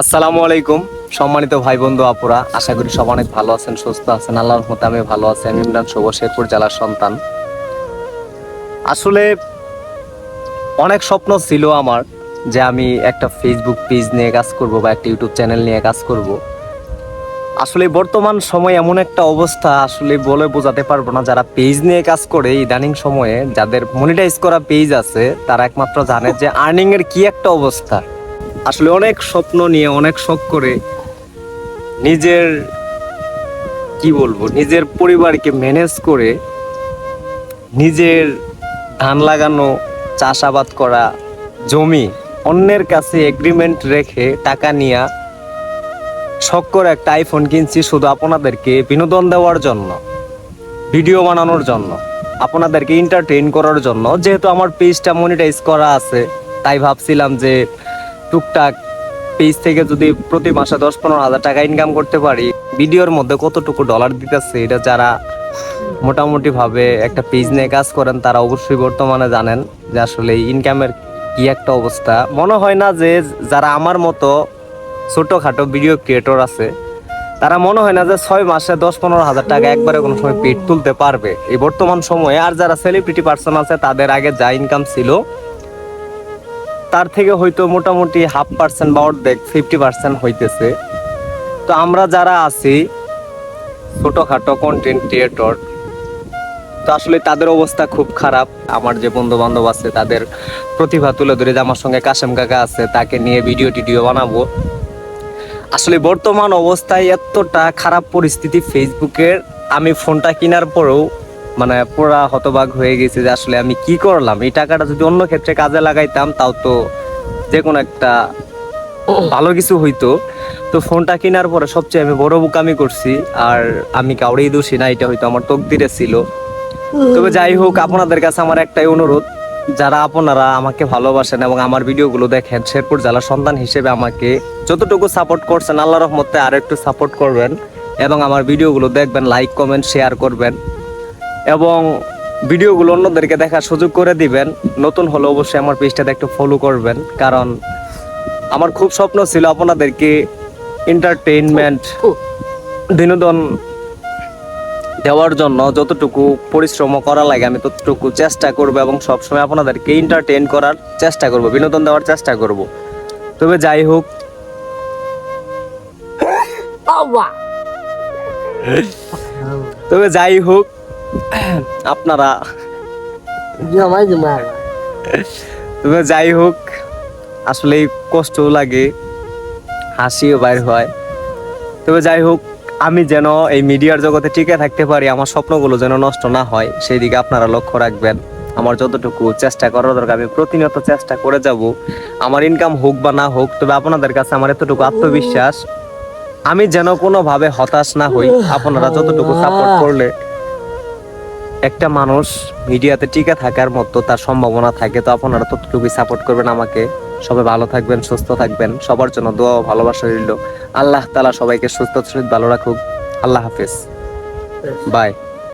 আসসালামু আলাইকুম, সম্মানিত ভাই বন্ধু আপুরা। আশা করি সব অনেক ভালো আছেন, সুস্থ আছেন। আল্লাহর রহমতে আমি ভালো আছি। আমি ইমরান শুভ, শেরপুর জেলার সন্তান। আসলে অনেক স্বপ্ন ছিল আমার যে আমি একটা ফেসবুক পেজ নিয়ে কাজ করব বা একটা ইউটিউব চ্যানেল নিয়ে কাজ করব। আসলে বর্তমান সময়ে এমন একটা অবস্থা, আসলে বলে বোঝাতে পারব না। যারা পেজ নিয়ে কাজ করে ইদানিং সময়ে, যাদের মনিটাইজ করা পেজ আছে, তারা একমাত্র জানে যে আর্নিং এর কি একটা অবস্থা। আসলে অনেক স্বপ্ন নিয়ে, অনেক শখ করে নিজের, কি বলব, নিজের পরিবারকে ম্যানেজ করে নিজের ধান লাগানো, চাষাবাদ করা, জমি, অন্যের কাছে এগ্রিমেন্ট রেখে টাকা নিয়ে শখ করে একটা আইফোন কিনছি শুধু আপনাদেরকে বিনোদন দেওয়ার জন্য ভিডিও বানানোর জন্য, আপনাদেরকে এন্টারটেইন করার জন্য। যেহেতু আমার পেজটা মনিটাইজ করা আছে, তাই ভাবছিলাম যে টুকটাক পেজ থেকে যদি প্রতি মাসে দশ পনেরো হাজার টাকা ইনকাম করতে পারি ভিডিওর মধ্যে কতটুকু ডলার দিতেছে এটা যারা মোটামুটি ভাবে একটা পেজ নিয়ে কাজ করেন, তারা অবশ্যই বর্তমানে জানেন যে আসলে ইনকামের কি একটা অবস্থা। মনে হয় না যে যারা আমার মতো ছোটখাটো ভিডিও ক্রিয়েটর আছে, তারা মনে হয় না যে ছয় মাসে দশ পনেরো হাজার টাকা একবারে কোনো সময় পেট তুলতে পারবে। এই বর্তমান সময়ে আর যারা সেলিব্রিটি পার্সন আছে, তাদের আগে যা ইনকাম ছিল তার থেকে হয়তো মোটামুটি হাফ পার্সেন্ট বা অর্ধেক, ফিফটি পার্সেন্ট হইতেছে। তো আমরা যারা আছি, ছোটোখাটো কন্টেন্ট ক্রিয়েটর তো আসলে তাদের অবস্থা খুব খারাপ। আমার যে বন্ধু বান্ধব আছে, তাদের প্রতিভা তুলে ধরে আমার সঙ্গে কাশেম কাকা আছে, তাকে নিয়ে ভিডিও টিডিও বানাবো। আসলে বর্তমান অবস্থায় এতটা খারাপ পরিস্থিতি ফেসবুকের আমি ফোনটা কেনার পরেও মানে পুরা হতবাক হয়ে গেছে যে আসলে আমি কি করলাম? এই টাকাটা যদি অন্য ক্ষেত্রে কাজে লাগাইতাম, তাও তো যে কোনো একটা ভালো কিছু হইতো। তো ফোনটা কেনার পরে সবচেয়ে আমি বড় বুকামি করছি, আর আমি কাউরেই দোষী না, এটা হয়তো আমার তকদিরে ছিল। তবে যাই হোক, আপনাদের কাছে আমার একটাই অনুরোধ, যারা আপনারা আমাকে ভালোবাসেন এবং আমার ভিডিওগুলো দেখেন, শেরপুর জেলার সন্তান হিসেবে আমাকে যতটুকু সাপোর্ট করছেন আল্লাহ রহমতে আর একটু সাপোর্ট করবেন এবং আমার ভিডিওগুলো দেখবেন লাইক কমেন্ট শেয়ার করবেন। এবং ভিডিওগুলো অন্যদেরকে দেখার সুযোগ করে দিবেন। নতুন হলে অবশ্যই আমার পেজটাতে একটু ফলো করবেন কারণ আমার খুব স্বপ্ন ছিল আপনাদেরকে এন্টারটেইনমেন্ট বিনোদন দেওয়ার জন্য যতটুকু পরিশ্রম করা লাগে আমি ততটুকু চেষ্টা করব এবং সবসময় আপনাদেরকে এন্টারটেইন করার চেষ্টা করব বিনোদন দেওয়ার চেষ্টা করব। তবে যাই হোক। তবে যাই হোক। আপনারা জমাই জমা তবে যাই হোক আসলে কষ্টও লাগে হাসিও বাইর হয়। তবে যাই হোক আমি যেন এই মিডিয়ার জগতে টিকে থাকতে পারি আমার স্বপ্নগুলো যেন নষ্ট না হয় সেই দিকে আপনারা লক্ষ্য রাখবেন। আমার যতটুকু চেষ্টা করার দরকার আমি প্রতিনিয়ত চেষ্টা করে যাব। আমার ইনকাম হোক বা না হোক তবে আপনাদের কাছে আমার এতটুকু আত্মবিশ্বাস। আমি যেন কোনোভাবে হতাশ না হই আপনারা যতটুকু সাপোর্ট করলে। একটা মানুষ মিডিয়াতে টিকে থাকার মতো তার সম্ভাবনা থাকে, তো আপনারা ততটুকুই সাপোর্ট করবেন আমাকে। সবাই ভালো থাকবেন, সুস্থ থাকবেন। সবার জন্য দোয়া ভালোবাসা রইল। আল্লাহ তালা সবাইকে সুস্থ ভালো রাখুক। আল্লাহ হাফিজ। বাই